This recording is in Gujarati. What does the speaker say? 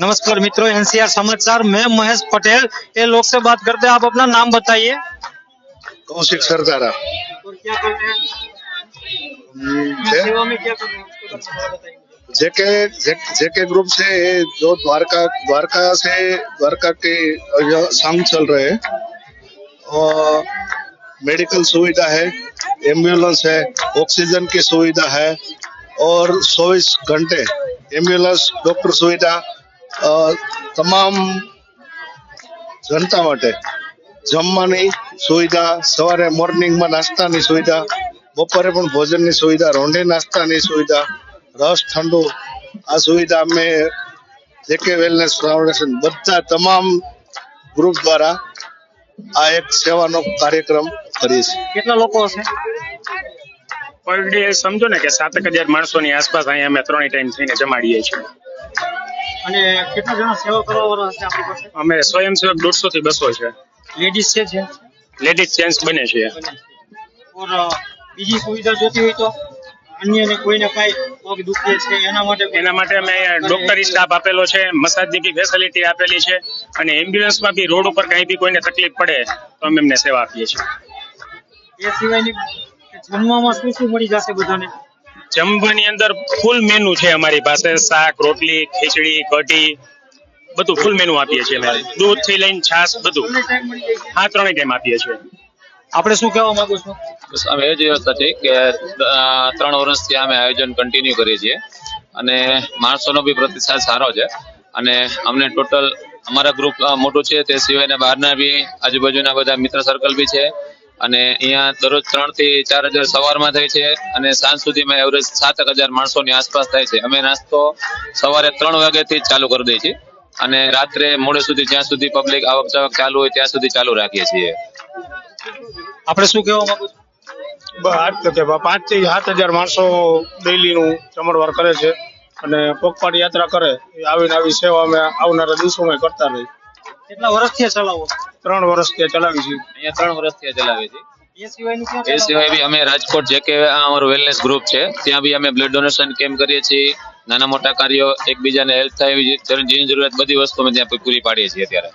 नमस्कार मित्रों एनसीआर समाचार। मैं महेश पटेल ये लोग से बात करते हैं। आप अपना नाम बताइए। कौशिक सरदारा। और क्या कर रहे हैं? सेवा में क्या कर रहे हैं? उसके बारे में बताइए। जेके जे- जेके ग्रुप से जो द्वारका द्वारका से द्वारका के संघ चल रहे हैं। और मेडिकल सुविधा है एंबुलेंस है ऑक्सीजन की सुविधा है और 24 घंटे एम्बुलेंस डॉक्टर सुविधा અ, તમામ જનતા માટે જમવાની સુવિધા સવારે મોર્નિંગમાં નાસ્તાની સુવિધા બપોરે પણ ભોજનની સુવિધા રોંઢે નાસ્તાની સુવિધા રસ ઠંડુ આ સુવિધા અમે જેકે વેલનેસ ફાઉન્ડેશન બધા તમામ ગ્રુપ દ્વારા આ એક સેવાનો કાર્યક્રમ કરીએ છીએ કેટલા લોકો હશે પર ડે સમજો ને કે સાતક હજાર માણસોની આસપાસ અહીંયા અમે ત્રણેય ટાઈમ થઈને જમાડીએ છીએ. અને કેટલા જણા સેવા કરવા હશે આપણી પાસે? અમે સ્વયંસેવક દોઢસો થી બસો છે. લેડીઝ છે છે લેડીઝ જેન્ટ્સ બને છે. બીજી સુવિધા જોતી હોય તો? અન્યને કોઈને કાંઈ પગ દુખે છે એના માટે એના માટે અમે ડોક્ટરી સ્ટાફ આપેલો છે મસાજની બી ફેસિલિટી આપેલી છે અને એમ્બ્યુલન્સમાં બી રોડ ઉપર કાંઈ બી કોઈને તકલીફ પડે તો અમે એમને સેવા આપીએ છીએ. એ સિવાયની જમવામાં શું શું મળી જશે બધાને? જમવાની અંદર ફૂલ મેનુ છે અમારી પાસે. શાક રોટલી ખીચડી કઢી બધું ફૂલ મેનુ આપીએ છીએ અમે. દૂધથી લઈને છાશ બધું? હા ત્રણેય ટાઈમ આપીએ છીએ. આપણે શું કહેવા માંગુ છું? બસ અમે એ જ વ્યવસ્થા છે કે ત્રણ વર્ષથી અમે આયોજન કન્ટિન્યુ કરીએ છીએ. અને માણસોનો બી પ્રતિસાદ સારો છે. અને અમને ટોટલ અમારા ગ્રુપ મોટું છે. તે સિવાયના બહારના બી આજુબાજુના બધા મિત્ર સર્કલ બી છે. અને અહીંયા દરરોજ ત્રણથી ચાર હજાર સવારમાં થાય છે અને સાંજ સુધીમાં એવરેજ સાતક હજાર માણસોની આસપાસ થાય છે. અમે નાસ્તો સવારે ત્રણ વાગ્યાથી ચાલુ કરી દઈએ છીએ અને રાત્રે મોડે સુધી જ્યાં સુધી પબ્લિક આવક જાવક ચાલુ હોય ત્યાં સુધી ચાલુ રાખીએ છીએ. આપણે શું કહેવા માંગુ છો? પાંચથી સાત હજાર માણસો ડેલી નું જમણવાર કરે છે અને પગપાટ યાત્રા કરે. એ આવીને આવી સેવા અમે આવનારા દિવસોમાં કરતા રહી કેટલા વર્ષથી ચલાવો ત્રણ વર્ષ ત્યાં ચલાવી છે. અહીંયા ત્રણ વર્ષથી આ ચલાવીએ છીએ એ સિવાય બી અમે રાજકોટ જે કે અમારું વેલનેસ ગ્રુપ છે ત્યાં બી અમે બ્લડ ડોનેશન કેમ્પ કરીએ છીએ. નાના મોટા કાર્યો એકબીજાને હેલ્પ થાય એવી જીવન જરૂરિયાત બધી વસ્તુ અમે ત્યાં પૂરી પાડીએ છીએ અત્યારે.